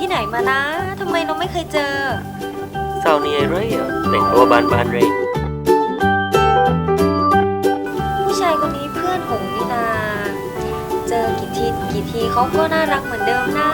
ที่ไหนมานะทำไมเราไม่เคยเจอเศร้านี่ไอ้ไรอ่แต่งตัวบานบานเลยผู้ชายคนนี้เพื่อนหงนี่นา เจอกี่ทีกี่ทีเขาก็น่ารักเหมือนเดิมนะ